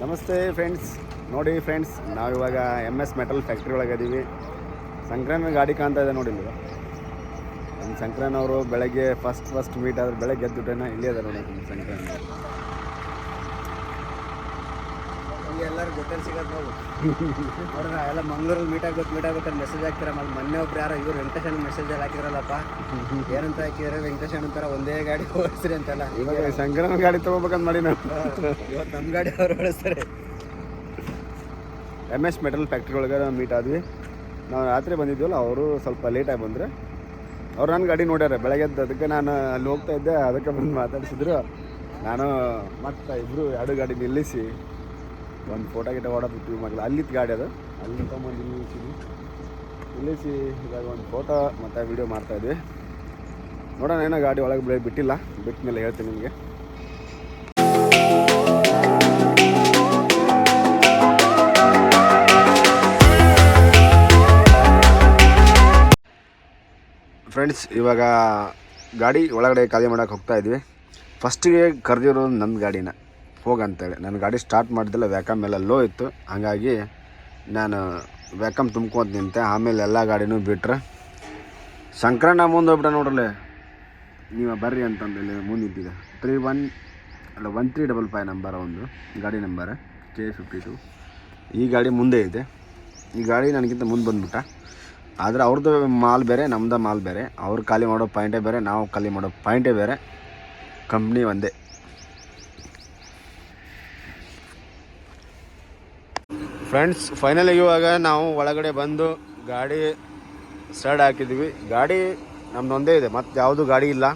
ನಮಸ್ತೆ ಫ್ರೆಂಡ್ಸ್. ನೋಡಿ ಫ್ರೆಂಡ್ಸ್, ನಾವಿವಾಗ ಎಂ ಎಸ್ ಮೆಟಲ್ ಫ್ಯಾಕ್ಟ್ರಿ ಒಳಗೆ ಇದೀವಿ. ಸಂಕ್ರಾಂತಿ ಗಾಡಿ ಕಾಣ್ತಾ ಇದೆ ನೋಡಿ ಇಲ್ಲಿ ನಮ್ಮ ಸಂಕ್ರಾಂತ್ ಅವರು ಬೆಳಗ್ಗೆ ಫಸ್ಟ್ ಫಸ್ಟ್ ಮೀಟ್ ಆದ್ರೆ ಬೆಳಗ್ಗೆ ಎದ್ದುಟೇನ ಇಲ್ಲೇ ಅದ ನೋಡಿ ನಮ್ಮ ಸಂಕ್ರಾಂತ್. ಎಲ್ಲರೂ ಗೊತ್ತಲ್ಲಿ ಸಿಗತ್ತೆ ನಾವು ನೋಡ್ರಿ ಎಲ್ಲ ಮಂಗ್ಳೂರಲ್ಲಿ ಮೀಟ್ ಆಗ್ಬೇಕು ಮೀಟ್ ಅಂತ ಮೆಸೇಜ್ ಹಾಕ್ತಾರೆ? ಮತ್ತೆ ಮೊನ್ನೆ ಒಬ್ರು ಯಾರೋ ಇವ್ರು ವೆಂಕಟೇಶನ್ ಮೆಸೇಜ್ ಅಲ್ಲಿ ಹಾಕಿದ್ರಲ್ಲಪ್ಪ ಏನಂತ ಹಾಕಿದ್ರೆ? ವೆಂಕಟೇಶನ್ ಅಂತಾರ ಒಂದೇ ಗಾಡಿ ಓಡಿಸ್ರಿ ಅಂತಲ್ಲ. ಇವಾಗ ಸಂಕ್ರಮ ಗಾಡಿ ತಗೋಬೇಕಂತ ಮಾಡಿ ನಾವು. ಇವತ್ತು ನಮ್ಮ ಗಾಡಿ ಅವ್ರು ಓಡಿಸ್ತಾರೆ. ಎಂ ಎಸ್ ಮೆಟಲ್ ಫ್ಯಾಕ್ಟ್ರಿ ಒಳಗೆ ಮೀಟ್ ಆದ್ವಿ. ನಾವು ರಾತ್ರಿ ಬಂದಿದ್ವಲ್ಲ ಅವರು ಸ್ವಲ್ಪ ಲೇಟಾಗಿ ಬಂದರೆ. ಅವ್ರು ನನ್ನ ಗಾಡಿ ನೋಡ್ಯಾರ. ಬೆಳಗ್ಗೆ ಎದ್ದು ಅದಕ್ಕೆ ನಾನು ಅಲ್ಲಿ ಹೋಗ್ತಾ ಇದ್ದೆ ಅದಕ್ಕೆ ಬಂದು ಮಾತಾಡಿಸಿದ್ರು. ನಾನು ಮತ್ತೆ ಇಬ್ಬರು ಎರಡು ಗಾಡಿ ನಿಲ್ಲಿಸಿ ಒಂದು ಫೋಟೋ ಗಿಟ ಹೊಡೋದು ಮಗ ಅಲ್ಲಿತ್ತು ಗಾಡಿ ಅದು. ಅಲ್ಲಿ ತೊಗೊಂಬಂದು ನಿಲ್ಲಿಸಿದ್ವಿ ನಿಲ್ಲಿಸಿ ಇವಾಗ ಒಂದು ಫೋಟೋ ಮತ್ತು ವೀಡಿಯೋ ಮಾಡ್ತಾಯಿದ್ವಿ ನೋಡೋಣ ಏನೋ ಗಾಡಿ ಒಳಗೆ ಬೆಳೆ ಬಿಟ್ಟಿಲ್ಲ. ಬಿಟ್ಟ ಮೇಲೆ ಹೇಳ್ತೀನಿ ನಿಮಗೆ. ಫ್ರೆಂಡ್ಸ್ ಇವಾಗ ಗಾಡಿ ಒಳಗಡೆ ಖಾಲಿ ಮಾಡೋಕೆ ಹೋಗ್ತಾ ಇದ್ವಿ. ಫಸ್ಟಿಗೆ ಕರೆದಿರೋದು ನನ್ನ ಗಾಡಿನ. ಹೋಗಂತೇಳಿ ನನ್ನ ಗಾಡಿ ಸ್ಟಾರ್ಟ್ ಮಾಡಿದಿಲ್ಲ ವ್ಯಾಕಮ್ ಎಲ್ಲ ಲೋ ಇತ್ತು. ಹಾಗಾಗಿ ನಾನು ವ್ಯಾಕಮ್ ತುಂಬ್ಕೊಂತ ನಿಂತೆ, ಆಮೇಲೆ ಎಲ್ಲ ಗಾಡಿನೂ ಬಿಟ್ರೆ. ಸಂಕ್ರಣ ಮುಂದೆ ಹೋಗ್ಬಿಟ್ಟ ನೋಡ್ರಲ್ಲೇ. ನೀವು ಬರ್ರಿ ಅಂತಂದು ಇಲ್ಲಿ ಮುಂದೆ ತ್ರೀ ಒನ್ ಅಲ್ಲ one three double five number ಒಂದು ಗಾಡಿ ನಂಬರ್ ಕೆ ಫಿಫ್ಟಿ ಟು ಈ ಗಾಡಿ ಮುಂದೆ ಇದೆ. ಈ ಗಾಡಿ ನನಗಿಂತ ಮುಂದೆ ಬಂದ್ಬಿಟ್ಟ. ಆದರೆ ಅವ್ರದ್ದು ಮಾಲ್ ಬೇರೆ ನಮ್ಮದು ಮಾಲ್ ಬೇರೆ. ಅವ್ರು ಖಾಲಿ ಮಾಡೋ ಪಾಯಿಂಟೇ ಬೇರೆ, ನಾವು ಖಾಲಿ ಮಾಡೋ ಪಾಯಿಂಟೇ ಬೇರೆ. ಕಂಪ್ನಿ ಒಂದೇ. ಫ್ರೆಂಡ್ಸ್ ಫೈನಲ್ ಇವಾಗ ನಾವು ಒಳಗಡೆ ಬಂದು ಗಾಡಿ ಸ್ಟಾರ್ಟ್ ಹಾಕಿದ್ವಿ. ಗಾಡಿ ನಮ್ದೊಂದೇ ಇದೆ. ಮತ್ತು ಯಾವುದು ಗಾಡಿ ಇಲ್ಲ.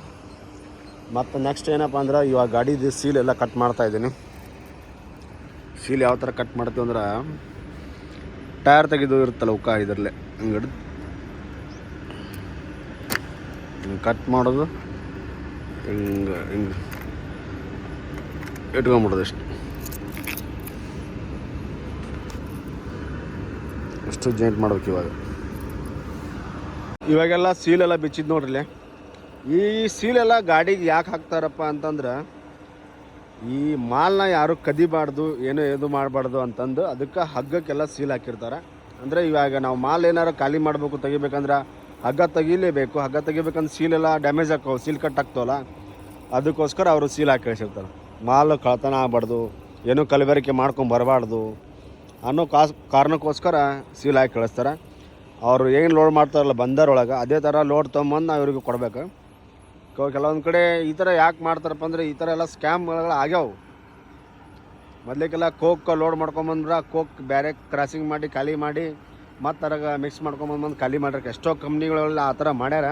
ಮತ್ತು ನೆಕ್ಸ್ಟ್ ಏನಪ್ಪ ಅಂದ್ರೆ ಇವಾಗ ಗಾಡಿದು ಸೀಲ್ ಎಲ್ಲ ಕಟ್ ಮಾಡ್ತಾ ಇದ್ದೀನಿ. ಸೀಲ್ ಯಾವ ಥರ ಕಟ್ ಮಾಡ್ತೀವಿ ಅಂದ್ರೆ ಟೈರ್ ತೆಗೆದು ಇರುತ್ತಲ್ಲ ಉಕ್ಕ ಇದರಲ್ಲೇ ಹಿಂಗೆ ಹಿಂಗೆ ಕಟ್ ಮಾಡೋದು ಹಿಂಗೆ ಹಿಂಗೆ ಇಟ್ಕೊಂಬಿಡೋದು ಎಷ್ಟು ಜಾಯಿಂಟ್ ಮಾಡ್ಬೇಕು ಇವಾಗ. ಇವಾಗೆಲ್ಲ ಸೀಲೆಲ್ಲ ಬಿಚ್ಚಿದ್ ನೋಡ್ರಿ ಈ ಸೀಲೆಲ್ಲ ಗಾಡಿಗೆ ಯಾಕೆ ಹಾಕ್ತಾರಪ್ಪ ಅಂತಂದ್ರೆ ಈ ಮಾಲ್ನ ಯಾರು ಕದಿಬಾರ್ದು, ಏನು ಇದು ಮಾಡಬಾರ್ದು ಅಂತಂದು ಅದಕ್ಕೆ ಹಗ್ಗಕ್ಕೆಲ್ಲ ಸೀಲ್ ಹಾಕಿರ್ತಾರೆ. ಅಂದರೆ ಇವಾಗ ನಾವು ಮಾಲ್ ಏನಾರು ಖಾಲಿ ಮಾಡಬೇಕು, ತೆಗಿಬೇಕಂದ್ರೆ ಹಗ್ಗ ತೆಗಿಲೇಬೇಕು. ಹಗ್ಗ ತೆಗಿಬೇಕಂದ್ರೆ ಸೀಲೆಲ್ಲ ಡ್ಯಾಮೇಜ್ ಹಾಕೋ ಸೀಲ್ ಕಟ್ ಆಗ್ತಾವಲ್ಲ, ಅದಕ್ಕೋಸ್ಕರ ಅವರು ಸೀಲ್ ಹಾಕಿ ಕಳಿಸಿರ್ತಾರೆ. ಮಾಲ್ ಕಳ್ತನ ಆಗಬಾರ್ದು, ಏನೂ ಕಲಬೆರಕೆ ಮಾಡ್ಕೊಂಡು ಬರಬಾರ್ದು. ಅನ್ನೋ ಕಾಸ್, ಕಾರಣಕ್ಕೋಸ್ಕರ ಸೀಲ್ ಹಾಕಿ ಕಳಿಸ್ತಾರೆ. ಅವರು ಏನು ಲೋಡ್ ಮಾಡ್ತಾರಲ್ಲ ಬಂದರೊಳಗೆ ಅದೇ ಥರ ಲೋಡ್ ತೊಗೊಂಬಂದು ನಾವು ಇವ್ರಿಗೆ ಕೊಡಬೇಕು. ಕೆಲವೊಂದು ಕಡೆ ಈ ಥರ ಯಾಕೆ ಮಾಡ್ತಾರಪ್ಪ ಅಂದರೆ ಈ ಥರ ಎಲ್ಲ ಸ್ಕ್ಯಾಮ್ಗಳು ಆಗ್ಯಾವು. ಮೊದಲಿಗೆಲ್ಲ ಕೋಕ್ ಲೋಡ್ ಮಾಡ್ಕೊಂಬಂದ್ರೆ ಕೋಕ್ ಬೇರೆ ಕ್ರಾಸಿಂಗ್ ಮಾಡಿ, ಖಾಲಿ ಮಾಡಿ, ಮತ್ತು ಅದ್ರಾಗ ಮಿಕ್ಸ್ ಮಾಡ್ಕೊಂಬಂದು ಖಾಲಿ ಮಾಡ್ರಕ್ಕೆ ಎಷ್ಟೋ ಕಂಪ್ನಿಗಳೆಲ್ಲ ಆ ಥರ ಮಾಡ್ಯಾರ.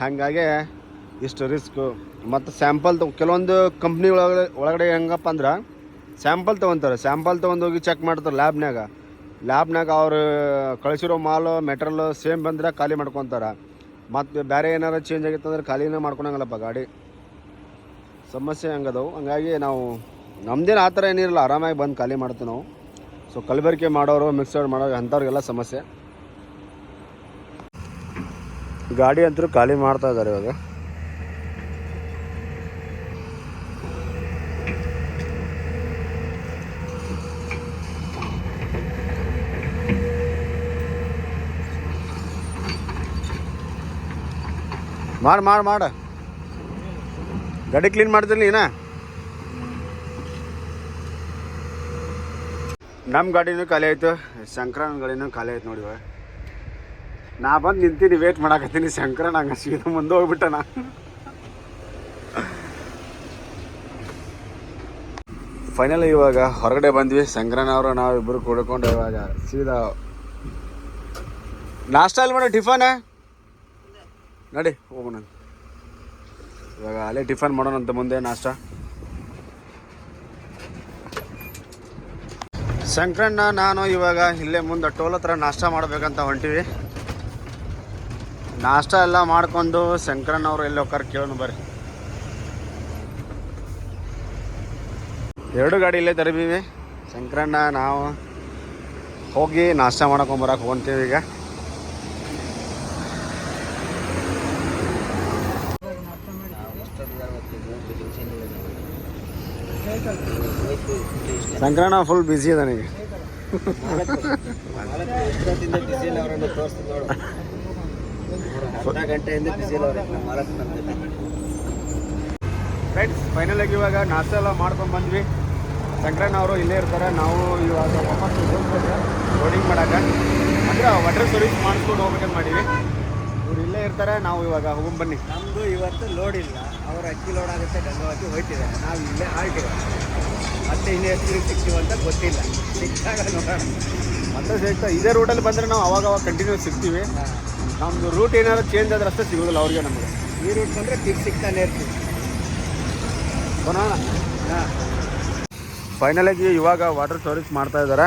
ಹಾಗಾಗಿ ಇಷ್ಟು ರಿಸ್ಕು ಮತ್ತು ಸ್ಯಾಂಪಲ್ ಕೆಲವೊಂದು ಕಂಪ್ನಿಗಳೊಳಗಡೆ ಒಳಗಡೆ ಹೆಂಗಪ್ಪ ಅಂದ್ರೆ ಸ್ಯಾಂಪಲ್ ತೊಗೊತಾರೆ. ಸ್ಯಾಂಪಲ್ ತೊಗೊಂಡು ಹೋಗಿ ಚೆಕ್ ಮಾಡ್ತಾರೆ ಲ್ಯಾಬ್ನಾಗ ಲ್ಯಾಬ್ನಾಗ ಅವರು ಕಳಿಸಿರೋ ಮಾಲು ಮೆಟ್ರಲ್ ಸೇಮ್ ಬಂದರೆ ಖಾಲಿ ಮಾಡ್ಕೊತಾರೆ. ಮತ್ತು ಬೇರೆ ಏನಾರು ಚೇಂಜ್ ಆಗಿತ್ತು ಖಾಲಿನೇ ಮಾಡ್ಕೊಳಂಗಲ್ಲಪ್ಪ ಗಾಡಿ. ಸಮಸ್ಯೆ ಹಂಗದವು. ಹಂಗಾಗಿ ನಾವು ನಮ್ದೇನು ಆ ಥರ ಏನಿರಲ್ಲ, ಆರಾಮಾಗಿ ಬಂದು ಖಾಲಿ ಮಾಡ್ತೀವಿ ನಾವು. ಸೊ ಕಲಬೆರಕೆ ಮಾಡೋರು ಮಿಕ್ಸರ್ ಮಾಡೋರು ಅಂಥವ್ರಿಗೆಲ್ಲ ಸಮಸ್ಯೆ. ಗಾಡಿ ಅಂತೂ ಖಾಲಿ ಮಾಡ್ತಾ ಇದ್ದಾರೆ ಇವಾಗ. ಮಾಡಿ ಮಾಡಿ, ಮಾಡ. ಗಾಡಿ ಕ್ಲೀನ್ ಮಾಡ್ತೀನಿ ನೀನ ನಮ್ಮ ಗಾಡಿನೂ ಖಾಲಿ ಆಯಿತು, ಶಂಕರನ ಗಾಡಿನೂ ಖಾಲಿ ಆಯ್ತು ನೋಡಿ ನಾ ಬಂದು ನಿಂತೀನಿ ವೇಟ್ ಮಾಡಾಕತ್ತೀನಿ, ಶಂಕರನ್ ಹಂಗೆ ಸೀದಾ ಮುಂದೆ ಹೋಗ್ಬಿಟ್ಟ ನಾ ಫೈನಲ್ ಇವಾಗ ಹೊರಗಡೆ ಬಂದ್ವಿ, ಶಂಕರನ್ ಅವರು ನಾವು ಇಬ್ಬರು ಕುಡ್ಕೊಂಡು ಇವಾಗ ಸೀದಾ. ನಾಷ್ಟ ಅಲ್ಲಿ ಮಾಡೋ ಟಿಫನ್. ನಡಿ, ಹೋಗೋಣ ಇವಾಗ ಅಲ್ಲೇ ಟಿಫನ್ ಮಾಡೋಣಂತ ಮುಂದೆ ನಾಷ್ಟ. ಸಂಕ್ರಣ್ಣ ನಾನು ಇವಾಗ ಇಲ್ಲೇ ಮುಂದೆ ಟೋಲ್ ಹತ್ರ ನಾಷ್ಟ ಮಾಡ್ಬೇಕಂತ ಹೊಂಟಿವಿ. ನಾಷ್ಟ ಎಲ್ಲ ಮಾಡ್ಕೊಂಡು ಶಂಕರಣ್ಣ ಅವರು ಎಲ್ಲಿ ಹೋಗ್ತಾರೆ ಕೇಳೋಣ ಬರ್ರಿ. ಎರಡು ಗಾಡಿ ಇಲ್ಲೇ ತರಬೀವಿ. ಶಂಕರಣ್ಣ, ನಾವು ಹೋಗಿ ನಾಷ್ಟ ಮಾಡ್ಕೊಂಬರಕ್ಕೆ ಹೋಗ್ತೀವಿ ಈಗ ವೆಯ್ಟ್ ಇಷ್ಟ ಸಂಕ್ರಣ ಫುಲ್ ಬ್ಯುಸಿ ಇದಾನೆ ಈಗ ಎಷ್ಟೊತ್ತಿಂದ ಬಿಸಿ ಇಲ್ಲ ಅವರನ್ನು ತೋರಿಸ್ತೀನಿ ನೋಡು ಅರ್ಧ ಗಂಟೆಯಿಂದ ಬಿಸಿ ಇಲ್ಲ ಅವ್ರಿಗೆ ಫುಲ್ ಬ್ಯುಸಿ ಅದ ನೀವು ಫ್ರೆಂಡ್ಸ್ ಫೈನಲ್ ಆಗಿ ಇವಾಗ ನಾಷ್ಟ ಎಲ್ಲ ಮಾಡ್ಕೊಂಡು ಬಂದ್ವಿ. ಸಂಕ್ರಣ ಅವರು ಇಲ್ಲೇ ಇರ್ತಾರೆ. ನಾವು ಇವಾಗ ವಾಪಸ್ ರೋಡಿಂಗ್ ಮಾಡಕ್ಕೆ ಅಂದರೆ ವಾಟರ್ ಸರ್ವಿಸ್ ಮಾಡಿಸ್ಕೊಂಡು ಹೋಗ್ಬೇಕಂತ ಮಾಡೀವಿ ಇವ್ರು ಇಲ್ಲೇ ಇರ್ತಾರೆ ನಾವು ಇವಾಗ ಹೋಗಿ ಬನ್ನಿ. ನಮ್ಮದು ಇವತ್ತು ಲೋಡ್ ಇಲ್ಲ. ಅವ್ರ ಅಕ್ಕಿ ಲೋಡ್ ಆಗುತ್ತೆ ಗಂಗವಾಕಿ ಹೋಯ್ತಿದ್ದಾರೆ. ನಾವು ಇಲ್ಲೇ ಹಾಲ್ಟಿವೆ ಮತ್ತೆ ಇನ್ನೇ ಎಷ್ಟು ಸಿಗ್ತೀವಿ ಅಂತ ಗೊತ್ತಿಲ್ಲ. ಸಿಕ್ಕಾಗ ನೋಡೋಣ. ಮತ್ತೆ ಸಿಗ್ತಾ ಇದೇ ರೂಟಲ್ಲಿ ಬಂದರೆ ನಾವು ಅವಾಗ ಅವಾಗ ಕಂಟಿನ್ಯೂ ಸಿಗ್ತೀವಿ ನಮ್ಮದು ರೂಟ್ ಏನಾದ್ರು ಚೇಂಜ್ ಆದ್ರೆ ಅಷ್ಟೇ ಸಿಗೋದಿಲ್ಲ ಅವ್ರಿಗೆ ನಮಗೆ. ಈ ರೂಟ್ ಬಂದರೆ ಪಿಕ್ ಸಿಗ್ತಾನೆ ಇರ್ತೀವಿ. ಬರೋಣ? ಹಾಂ. ಫೈನಲ್ ಆಗಿ ಇವಾಗ ವಾಟರ್ ಸರ್ವಿಸ್ ಮಾಡ್ತಾ ಇದ್ದಾರೆ.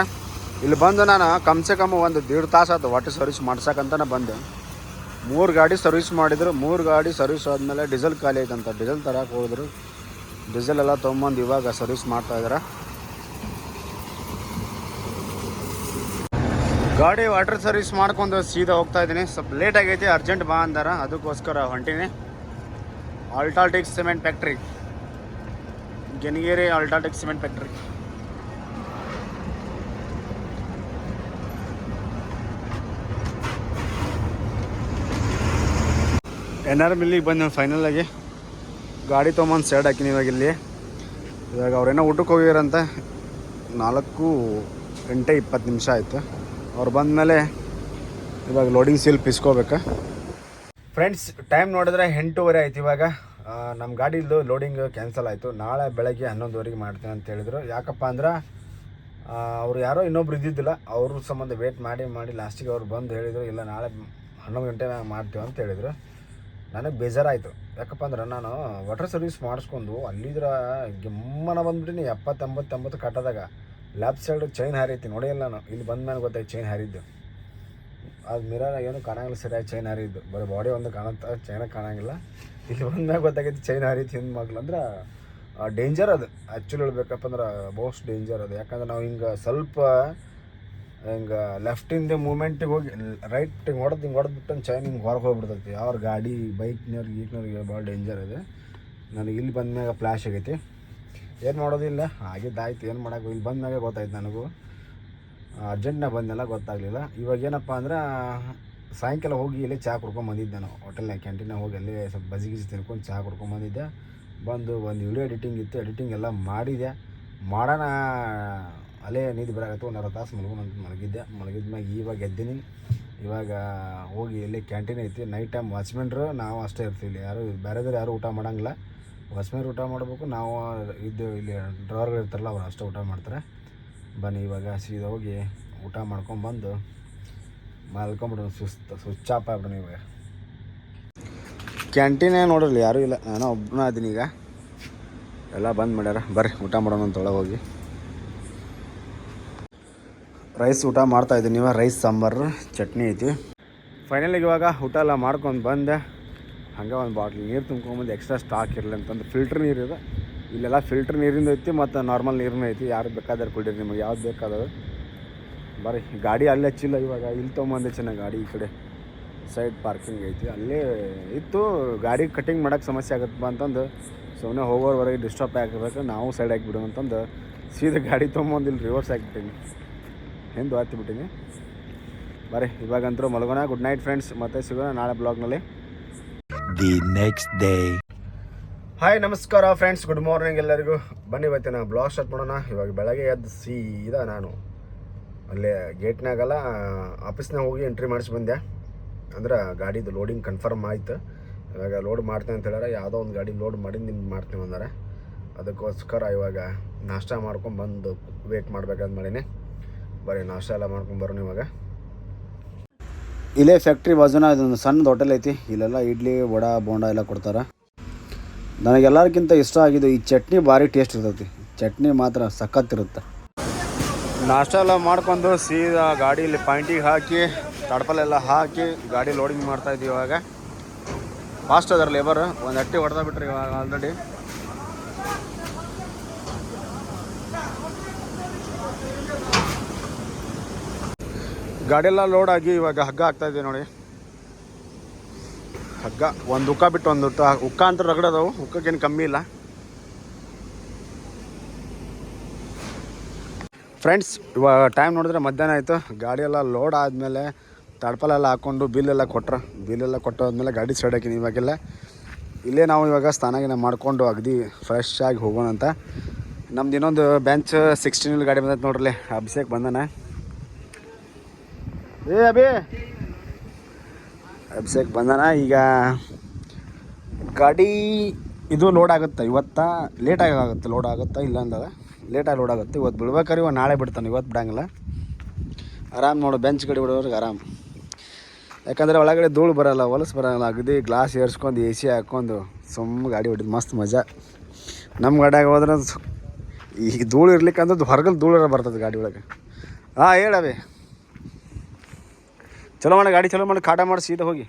ಇಲ್ಲಿ ಬಂದು ನಾನು ಕಮ್ಸೆ ಕಮ್ ಒಂದು ದೇಡ್ ತಾಸು ಆಯ್ತು ವಾಟರ್ ಸರ್ವಿಸ್ ಮಾಡ್ಸಕ್ಕಂತಾನೆ ಬಂದೆ. ಮೂರು ಗಾಡಿ ಸರ್ವಿಸ್ ಮಾಡಿದ್ರು, ಮೂರು ಗಾಡಿ ಸರ್ವಿಸ್ ಆದಮೇಲೆ ಡೀಸೆಲ್ ಖಾಲಿ ಐತಂತ ಡೀಸೆಲ್ ತರಕ್ಕೆ ಹೋದ್ರು. ಡೀಸೆಲ್ ಎಲ್ಲ ತೊಗೊಂಬಂದು ಇವಾಗ ಸರ್ವಿಸ್ ಮಾಡ್ತಾ ಇದ್ದಾರೆ ಗಾಡಿ ವಾಟರ್ ಸರ್ವಿಸ್ ಮಾಡ್ಕೊಂಡು ಸೀದಾ ಹೋಗ್ತಾ ಇದ್ದೀನಿ. ಸ್ವಲ್ಪ ಲೇಟ್ ಆಗೈತಿ ಅರ್ಜೆಂಟ್ ಬಾ ಅಂದಾರ. ಅದಕ್ಕೋಸ್ಕರ ಹೊಂಟಿನಿ. ಆಲ್ಟಾಲ್ಟಿಕ್ ಸಿಮೆಂಟ್ ಫ್ಯಾಕ್ಟ್ರಿ ಗೆನಗೇರಿ ಆಲ್ಟಾಲ್ಟಿಕ್ ಸಿಮೆಂಟ್ ಫ್ಯಾಕ್ಟ್ರಿ ಎನ್ ಆರ್ ಮಿಲ್ಲಿಗೆ ಬಂದು ಫೈನಲ್ ಆಗಿ ಗಾಡಿ ತೊಗೊಂಬಂದು ಸೈಡ್ ಹಾಕಿನಿ ಇವಾಗ ಇಲ್ಲಿ. ಇವಾಗ ಅವ್ರೇನೋ ಊಟಕ್ಕೆ ಹೋಗಿರಂತ ನಾಲ್ಕು ಗಂಟೆ ಇಪ್ಪತ್ತು ನಿಮಿಷ ಆಯಿತು. ಅವ್ರು ಬಂದಮೇಲೆ ಇವಾಗ ಲೋಡಿಂಗ್ ಸೀಲ್ ಪಿಸ್ಕೋಬೇಕು. ಫ್ರೆಂಡ್ಸ್ ಟೈಮ್ ನೋಡಿದ್ರೆ ಎಂಟೂವರೆ ಆಯ್ತು ಇವಾಗ. ನಮ್ಮ ಗಾಡಿದು ಲೋಡಿಂಗ್ ಕ್ಯಾನ್ಸಲ್ ಆಯಿತು. ನಾಳೆ ಬೆಳಗ್ಗೆ ಹನ್ನೊಂದುವರೆಗೆ ಮಾಡ್ತೀನಿ ಅಂತ ಹೇಳಿದ್ರು. ಯಾಕಪ್ಪ ಅಂದ್ರೆ ಅವ್ರು ಯಾರೋ ಇನ್ನೊಬ್ರು ಇದ್ದಿದ್ದಿಲ್ಲ. ಅವ್ರ ಸಂಬಂಧ ವೇಟ್ ಮಾಡಿ ಮಾಡಿ ಲಾಸ್ಟಿಗೆ ಅವ್ರು ಬಂದು ಹೇಳಿದರು, ಇಲ್ಲ ನಾಳೆ ಹನ್ನೊಂದು ಗಂಟೆ ಮಾಡ್ತೀವಿ ಅಂತ ಹೇಳಿದ್ರು. ನನಗೆ ಬೇಜಾರಾಯಿತು. ಯಾಕಪ್ಪ ಅಂದ್ರೆ ನಾನು ವಾಟರ್ ಸರ್ವಿಸ್ ಮಾಡಿಸ್ಕೊಂಡು ಅಲ್ಲಿದ್ರ ಗಿಮ್ಮನ ಬಂದ್ಬಿಟ್ಟಿನಿ, ಎಪ್ಪತ್ತೊಂಬತ್ತೊಂಬತ್ತು ಕಟ್ಟದಾಗ. ಲೆಫ್ಟ್ ಸೈಡ್ ಚೈನ್ ಹಾರೈತಿ ನೋಡಿಲ್ಲ ನಾನು. ಇಲ್ಲಿ ಬಂದ ಮೇಲೆ ಗೊತ್ತಾಯ್ತು ಚೈನ್ ಹಾರಿದ್ದು. ಅದು ಮಿರರ್ ಏನು ಕಾಣಂಗಿಲ್ಲ, ಸರಿಯಾಗಿ ಚೈನ್ ಹಾರಿದ್ದು. ಬರೀ ಬಾಡಿ ಒಂದು ಕಾಣುತ್ತೆ ಚೈನ ಕಾಣಂಗಿಲ್ಲ. ಇಲ್ಲಿ ಬಂದಾಗ ಗೊತ್ತಾಗೈತಿ ಚೈನ್ ಹಾರೀತಿ ಹಿಂದೆ ಮಗ್ಲು ಅಂದ್ರೆ ಡೇಂಜರ್ ಅದು. ಆ್ಯಕ್ಚುಲಿ ಹೇಳ್ಬೇಕಪ್ಪ ಅಂದ್ರೆ ಮೋಸ್ಟ್ ಡೇಂಜರ್ ಅದು. ಯಾಕಂದ್ರೆ ನಾವು ಹಿಂಗೆ ಸ್ವಲ್ಪ ಹಿಂಗೆ ಲೆಫ್ಟಿಂದ ಮೂಮೆಂಟಿಗೆ ಹೋಗಿ ರೈಟ್ ಹಿಂಗೆ ಹೊಡೆದು ಹಿಂಗೆ ಹೊಡೆದ್ಬಿಟ್ಟು ಚೈನ್ ಹಿಂಗೆ ಹೊರಗೆ ಹೋಗ್ಬಿಡ್ತೈತಿ. ಅವ್ರ ಗಾಡಿ ಬೈಕ್ನವ್ರಿಗೆ ಗೀಕ್ನವ್ರಿಗೆ ಭಾಳ ಡೇಂಜರ್ ಇದೆ ನನಗೆ ಇಲ್ಲಿ ಬಂದ್ಮ್ಯಾಗ ಫ್ಲ್ಯಾಶ್ ಆಗೈತಿ. ಏನು ಮಾಡೋದಿಲ್ಲ ಆಗಿದ್ದಾಯ್ತು, ಏನು ಮಾಡೋಕ್ಕೂ ಇಲ್ಲಿ ಬಂದ್ಮ್ಯಾಗ ಗೊತ್ತಾಯ್ತು ನನಗೂ. ಅರ್ಜೆಂಟ್ನಾಗ ಬಂದೆಲ್ಲ ಗೊತ್ತಾಗಲಿಲ್ಲ. ಇವಾಗ ಏನಪ್ಪ ಅಂದ್ರೆ, ಸಾಯಂಕಾಲ ಹೋಗಿ ಇಲ್ಲಿ ಚಹಾ ಕುಡ್ಕೊಂಡು ಬಂದಿದ್ದೆ ನಾನು. ಹೋಟೆಲ್ನಾಗ ಕ್ಯಾಂಟೀನಾಗ ಹೋಗಿ ಅಲ್ಲಿ ಸ್ವಲ್ಪ ಬಜಿ ಗಿಜಿ ತಿನ್ಕೊಂಡು ಚಹಾ ಕುಡ್ಕೊಂಡು ಬಂದಿದ್ದೆ. ಬಂದು ಒಂದು ವಿಡಿಯೋ ಎಡಿಟಿಂಗ್ ಇತ್ತು ಎಡಿಟಿಂಗ್ ಎಲ್ಲ ಮಾಡಿದೆ. ಮಾಡೋಣ ಅಲ್ಲೇ ನೀದಿ ಬರಾಕತ್ತು ಒಂದು ಅರ್ಧ ತಾಸು ಮಲ್ಕೊಂಡ್ ಮಲಗಿದ್ದೆ. ಮ್ಯಾಗ ಇವಾಗ ಎದ್ದೀನಿ. ಇವಾಗ ಹೋಗಿ ಇಲ್ಲಿ ಕ್ಯಾಂಟೀನ್ ಐತಿ. ನೈಟ್ ಟೈಮ್ ವಾಚ್ಮೆನ್ರು ನಾವು ಅಷ್ಟೇ ಇರ್ತೀವಿ ಇಲ್ಲಿ. ಯಾರು ಬೇರೆದವ್ರು ಯಾರು ಊಟ ಮಾಡೋಂಗಿಲ್ಲ. ವಾಚ್ಮೆನ್ ಊಟ ಮಾಡಬೇಕು. ನಾವು ಇದು ಇಲ್ಲಿ ಡ್ರಾವರ್ಗಳು ಇರ್ತಾರಲ್ಲ, ಅವ್ರು ಅಷ್ಟೇ ಊಟ ಮಾಡ್ತಾರೆ. ಬನ್ನಿ ಇವಾಗ ಸೀದಾ ಹೋಗಿ ಊಟ ಮಾಡ್ಕೊಂಬಂದು ಮಲ್ಕೊಂಬಿಡೋಣ. ಸುಸ್ತು ಸ್ವಿಚ್ ಆಫ್ ಆಗ್ಬಿಡೋಣ ಇವಾಗ. ಕ್ಯಾಂಟೀನೇ ನೋಡಿರಲಿ, ಯಾರೂ ಇಲ್ಲ. ನಾನು ಒಬ್ಬನ ಅದೀನಿ ಈಗ. ಎಲ್ಲ ಬಂದ್ ಮಾಡ್ಯಾರ. ಬರ್ರಿ, ಊಟ ಮಾಡೋಣ ಅಂತ ಒಳಗೆ ಹೋಗಿ. ರೈಸ್ ಊಟ ಮಾಡ್ತಾ ಇದ್ದೀನಿ ಇವಾಗ ರೈಸ್ ಸಾಂಬಾರು, ಚಟ್ನಿ ಐತಿ. ಫೈನಲಿಗೆ ಇವಾಗ ಊಟ ಎಲ್ಲ ಮಾಡ್ಕೊಂಡು ಬಂದೆ. ಹಾಗೆ ಒಂದು ಬಾಟ್ಲ್ ನೀರು ತುಂಬ್ಕೊಂಬಂದು ಎಕ್ಸ್ಟ್ರಾ ಸ್ಟಾಕ್ ಇರಲಿ ಅಂತಂದು ಫಿಲ್ಟ್ರ್ ನೀರು ಇದೆ. ಇಲ್ಲೆಲ್ಲ ಫಿಲ್ಟ್ರ್ ನೀರಿಂದ ಐತಿ ಮತ್ತು ನಾರ್ಮಲ್ ನೀರನ್ನೂ ಐತಿ. ಯಾರು ಬೇಕಾದ್ರೆ ಕುಡೀರಿ, ನಿಮಗೆ ಯಾವ್ದು ಬೇಕಾದ್ರೆ ಬರೀ ಗಾಡಿ ಅಲ್ಲೇ ಹಚ್ಚಿಲ್ಲ ಇವಾಗ. ಇಲ್ಲಿ ತೊಗೊಂಬಂದೆ ಚೆನ್ನಾಗಿ ಗಾಡಿ ಈ ಕಡೆ. ಸೈಡ್ ಪಾರ್ಕಿಂಗ್ ಐತಿ. ಅಲ್ಲೇ ಇತ್ತು. ಗಾಡಿ ಕಟಿಂಗ್ ಮಾಡೋಕ್ಕೆ ಸಮಸ್ಯೆ ಆಗುತ್ತಪ್ಪ ಅಂತಂದು. ಸುಮ್ಮನೆ ಹೋಗೋರ್ವರೆಗೆ ಡಿಸ್ಟರ್ಬ್ ಆಗಿರ್ಬೇಕು ನಾವು ಸೈಡ್ ಹಾಕಿಬಿಡು ಅಂತಂದು. ಸೀದಾ ಗಾಡಿ ತೊಗೊಂಬಂದು ರಿವರ್ಸ್ ಹಾಕಿಬಿಟ್ಟಿನಿ. ಹಿಂದೆ ಹತ್ತಿಬಿಟ್ಟಿನಿ ಬರೀ ಇವಾಗಂತೂ ಮಲಗೋಣ. ಗುಡ್ ನೈಟ್ ಫ್ರೆಂಡ್ಸ್ ಮತ್ತೆ ಸಿಗೋಣ ನಾಳೆ ಬ್ಲಾಗ್ನಲ್ಲಿ. ದಿ ನೆಕ್ಸ್ಟ್ ಡೇ ಹಾಯ್ ನಮಸ್ಕಾರ ಫ್ರೆಂಡ್ಸ್ ಗುಡ್ ಮಾರ್ನಿಂಗ್ ಎಲ್ಲರಿಗೂ. ಬನ್ನಿ ಇವತ್ತಿನ ಬ್ಲಾಗ್ ಸ್ಟಾರ್ಟ್ ಮಾಡೋಣ. ಇವಾಗ ಬೆಳಗ್ಗೆ ಎದ್ದು ಸೀದಾ ನಾನು ಅಲ್ಲೇ ಗೇಟ್ನಾಗೆಲ್ಲ ಆಫೀಸ್ನಾಗ ಹೋಗಿ ಎಂಟ್ರಿ ಮಾಡಿಸಿ ಬಂದೆ. ಅಂದ್ರೆ ಗಾಡಿದು ಲೋಡಿಂಗ್ ಕನ್ಫರ್ಮ್ ಆಯಿತು. ಇವಾಗ ಲೋಡ್ ಮಾಡ್ತೇನೆ ಅಂತ ಹೇಳ್ಯಾರ. ಯಾವುದೋ ಒಂದು ಗಾಡಿ ಲೋಡ್ ಮಾಡಿ ನಿಮ್ಗೆ ಮಾಡ್ತೀನಿ ಅಂದಾರೆ. ಅದಕ್ಕೋಸ್ಕರ ಇವಾಗ ನಾಷ್ಟ ಮಾಡ್ಕೊಂಡು ಬಂದು ವೇಟ್ ಮಾಡ್ಬೇಕಂತ ಮಾಡೀನಿ. ಬರೀ ನಾಷ್ಟ ಎಲ್ಲ ಮಾಡ್ಕೊಂಡು ಬರೋಣ ಇವಾಗ. ಇಲ್ಲೇ ಫ್ಯಾಕ್ಟ್ರಿ ಬಾಜುನ ಇದೊಂದು ಸಣ್ಣದು ಹೋಟೆಲ್ ಐತಿ. ಇಲ್ಲೆಲ್ಲ ಇಡ್ಲಿ ವಡ ಬೋಂಡ ಎಲ್ಲ ಕೊಡ್ತಾರೆ. ನನಗೆಲ್ಲರಿಗಿಂತ ಇಷ್ಟ ಆಗಿದ್ದು ಈ ಚಟ್ನಿ ಭಾರಿ ಟೇಸ್ಟ್ ಇರ್ತೈತಿ. ಚಟ್ನಿ ಮಾತ್ರ ಸಖತ್ತಿರುತ್ತೆ ನಾಷ್ಟ ಎಲ್ಲ ಮಾಡ್ಕೊಂಡು ಸೀದಾ ಗಾಡೀಲಿ ಪಾಯಿಂಟಿಗೆ ಹಾಕಿ ತಡಪಲೆಲ್ಲ ಹಾಕಿ ಗಾಡಿ ಲೋಡಿಂಗ್ ಮಾಡ್ತಾ ಇದ್ದೀವಿ ಇವಾಗ. ಫಾಸ್ಟ್ ಅದಾರ ಲೇಬರ್ ಒಂದು ಅಟ್ಟಿ ಹೊಡೆದ ಬಿಟ್ರಿ ಇವಾಗ ಆಲ್ರೆಡಿ ಗಾಡಿ ಎಲ್ಲ ಲೋಡ್ ಆಗಿ ಇವಾಗ ಹಗ್ಗ ಆಗ್ತಾ ಇದೆ ನೋಡಿ. ಹಗ್ಗ, ಒಂದು ಉಕ್ಕ ಬಿಟ್ಟು ಒಂದು ಉಕ್ಕ ಅಂತ ರಗಡದವು ಉಕ್ಕಕ್ಕೇನು ಕಮ್ಮಿ ಇಲ್ಲ. ಫ್ರೆಂಡ್ಸ್ ಇವಾಗ ಟೈಮ್ ನೋಡಿದ್ರೆ ಮಧ್ಯಾಹ್ನ ಆಯಿತು. ಗಾಡಿ ಎಲ್ಲ ಲೋಡ್ ಆದಮೇಲೆ ತಡ್ಪಲೆಲ್ಲ ಹಾಕ್ಕೊಂಡು ಬಿಲ್ಲೆಲ್ಲ ಕೊಟ್ರ. ಬಿಲ್ಲೆಲ್ಲ ಕೊಟ್ಟಾದ್ಮೇಲೆ ಗಾಡಿ ಸೈಡ್ ಹಾಕಿನಿ ಇವಾಗೆಲ್ಲ. ಇಲ್ಲೇ ನಾವು ಇವಾಗ ಸ್ನಾನಗಿನ ಮಾಡಿಕೊಂಡು ಅಗದಿ ಫ್ರೆಶ್ ಆಗಿ ಹೋಗೋಣ ಅಂತ ನಮ್ದು ಇನ್ನೊಂದು ಬೆಂಚ್ ಸಿಕ್ಸ್ಟೀನಲ್ಲಿ ಗಾಡಿ ಬಂದೈತೆ ನೋಡ್ರಿ ಅಭಿಷೇಕ್ ಬಂದಾನ. ಏ ಅಭಿ. ಅಭಿಷೇಕ್ ಬಂದನ, ಈಗ ಗಾಡಿ ಇದು ಲೋಡ್ ಆಗುತ್ತೆ? ಇವತ್ತ? ಲೇಟಾಗಿ ಆಗುತ್ತೆ ಲೋಡ್ ಆಗುತ್ತಾ? ಇಲ್ಲ ಅಂದಾಗ ಲೇಟಾಗಿ ಲೋಡ್ ಆಗುತ್ತೆ. ಇವತ್ತು ಬಿಡ್ಬೇಕಾರೆ ಇವಾಗ ನಾಳೆ ಬಿಡ್ತಾನೆ, ಇವತ್ತು ಬಿಡಂಗಿಲ್ಲ. ಆರಾಮ್ ನೋಡು ಬೆಂಚ್ ಕಡೆ ಬಿಡೋರಿಗೆ ಆರಾಮ್. ಯಾಕಂದರೆ ಒಳಗಡೆ ಧೂಳು ಬರಲ್ಲ, ಹೊಲಸು ಬರಲ್ಲ, ಅಗದಿ ಗ್ಲಾಸ್ ಏರ್ಸ್ಕೊಂಡು ಎ ಸಿ ಹಾಕ್ಕೊಂಡು ಸುಮ್ಮ ಗಾಡಿ ಹೊಡಿದು ಮಸ್ತ್ ಮಜಾ. ನಮ್ಮ ಗಾಡಿಯಾಗ ಹೋದ್ರೆ ಸು- ಈ ಧೂಳು ಇರ್ಲಿಕ್ಕೆ ಅಂದ್ರೆ ಹೊರಗಲ್ ಧೂಳು ಬರ್ತದೆ ಗಾಡಿ ಒಳಗೆ. ಹಾಂ ಹೇಳವೆ ಚಲೋ ಮಾಡಿ, ಗಾಡಿ ಚಲೋ ಮಾಡಿ, ಕಾಟ ಮಾಡಿ, ಸೀದಾ ಹೋಗಿ.